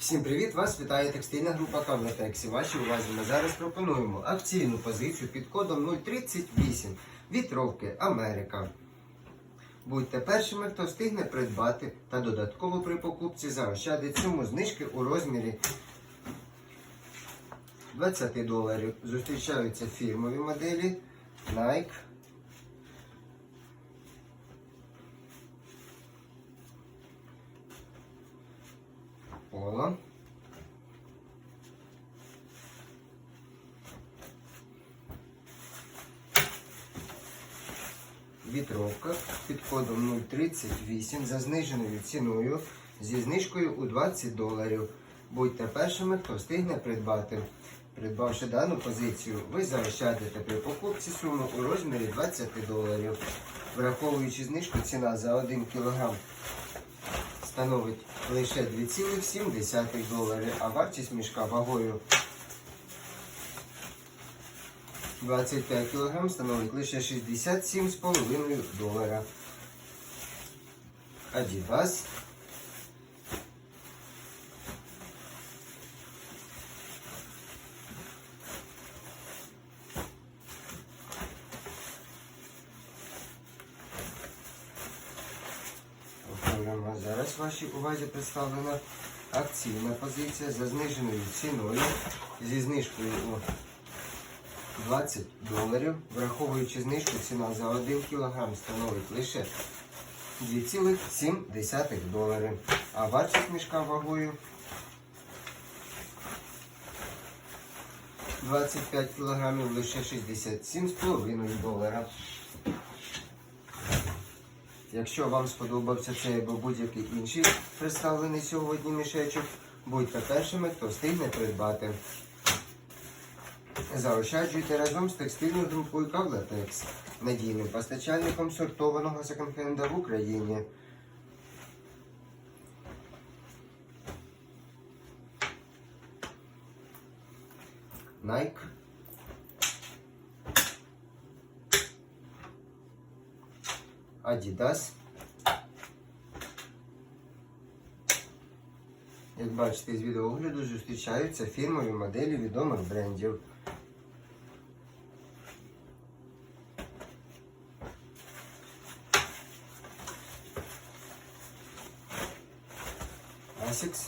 Всім привіт! Вас вітає текстильна група Кавлатекс. І вашій увазі ми зараз пропонуємо акційну позицію під кодом 038 Вітровки Америка. Будьте першими, хто встигне придбати та додатково при покупці заощадить суму знижки у розмірі 20 доларів. Зустрічаються фірмові моделі Nike. Polo. Вітровка під кодом 038 за зниженою ціною зі знижкою у 20 доларів. Будьте першими, хто встигне придбати. Придбавши дану позицію, ви заощадите при покупці суму у розмірі 20 доларів. Враховуючи знижку, ціна за 1 кг становить лише 2,7 доларів, а вартість мішка вагою 25 кг становить лише 67,5 долара. Adidas. Зараз вашій увазі представлена акційна позиція за зниженою ціною зі знижкою у 20 доларів. Враховуючи знижку, ціна за 1 кг становить лише 2,7 доларів. А вартість мішка вагою 25 кг лише 67,5 долара. Якщо вам сподобався цей або будь-який інший представлений сьогодні мішечок, будьте першими, хто встигне придбати. Заощаджуйте разом з текстильною групою Кавлатекс, надійним постачальником сортованого секонд-хенда в Україні. Nike. Adidas. Як бачите з відеоогляду, зустрічаються фірмові моделі відомих брендів. Asics.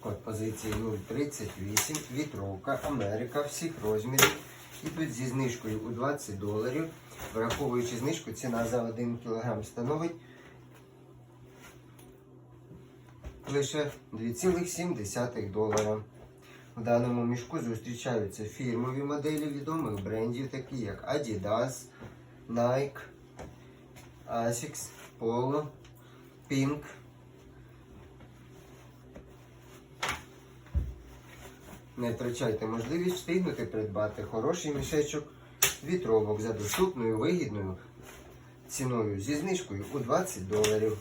Код позиції 038, вітровка, Америка, всіх розмірів. Ідуть зі знижкою у 20 доларів. Враховуючи знижку, ціна за 1 кг становить лише 2,7 долара. У даному мішку зустрічаються фірмові моделі відомих брендів, такі як Adidas, Nike, Asics, Polo, Pink. Не втрачайте можливість встигнути придбати хороший мішечок вітровок за доступною вигідною ціною зі знижкою у 20 доларів.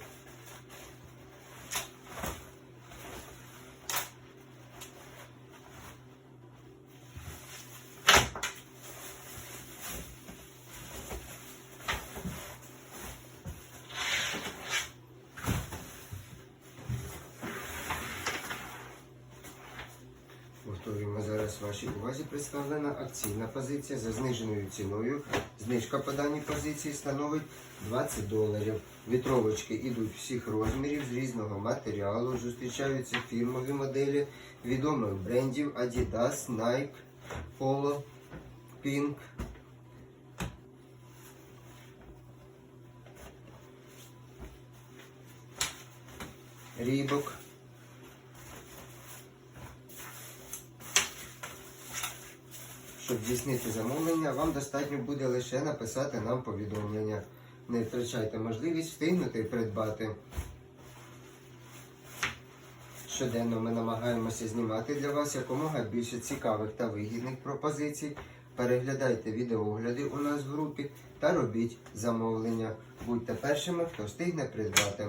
Повторюємо зараз вашій увазі представлена акційна позиція за зниженою ціною. Знижка по даній позиції становить 20 доларів. Вітровочки йдуть всіх розмірів з різного матеріалу. Зустрічаються фірмові моделі відомих брендів Adidas, Nike, Polo, Pink. Рібок. Щоб здійснити замовлення, вам достатньо буде лише написати нам повідомлення. Не втрачайте можливість встигнути придбати. Щоденно ми намагаємося знімати для вас якомога більше цікавих та вигідних пропозицій. Переглядайте відеогляди у нас в групі та робіть замовлення. Будьте першими, хто встигне придбати.